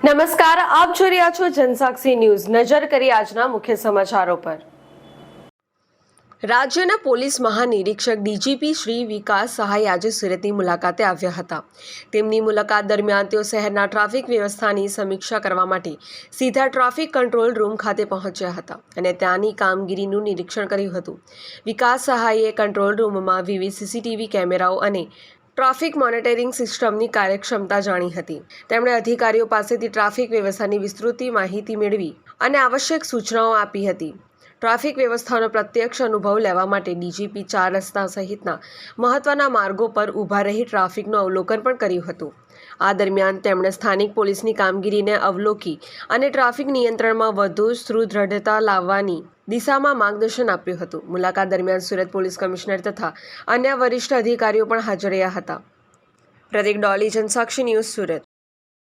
નમસ્કાર, આપ જોઈ રહ્યા છો જનસાક્ષી ન્યૂઝ. નજર કરી આજના મુખ્ય સમાચારો પર. રાજ્યના પોલીસ મહાનિરીક્ષક ડીજીપી શ્રી વિકાસ સહાય આજે સુરતની મુલાકાતે આવ્યા હતા. તેમની મુલાકાત દરમિયાન તેઓ શહેરના ટ્રાફિક વ્યવસ્થાની સમીક્ષા કરવા માટે સીધા ટ્રાફિક કંટ્રોલ રૂમ ખાતે પહોંચ્યા હતા અને ત્યાંની કામગીરીનું નિરીક્ષણ કર્યું હતું. વિકાસ સહાયે કંટ્રોલ રૂમમાં વિવિધ સીસીટીવી કેમેરાઓ અને ટ્રાફિક મોનિટરિંગ સિસ્ટમની કાર્યક્ષમતા જાણી હતી. તેમણે અધિકારીઓ પાસેથી ટ્રાફિક વ્યવસ્થાની વિસ્તૃત માહિતી મેળવી અને આવશ્યક સૂચનાઓ આપી હતી. ટ્રાફિક વ્યવસ્થાનો પ્રત્યક્ષ અનુભવ લેવા માટે ડીજીપી ચાર રસ્તા સહિતના મહત્વના માર્ગો પર ઊભા રહી ટ્રાફિકનું અવલોકન પણ કર્યું હતું. આ દરમિયાન તેમણે સ્થાનિક પોલીસની કામગીરીને અવલોકી અને ટ્રાફિક નિયંત્રણમાં વધુ સુદૃઢતા લાવવાની દિશામાં માર્ગદર્શન આપ્યું હતું. મુલાકાત દરમિયાન સુરત પોલીસ કમિશનર તથા અન્ય વરિષ્ઠ અધિકારીઓ પણ હાજર રહ્યા હતા. પ્રતિક ડોલી જનસાક્ષી ન્યૂઝ સુરત.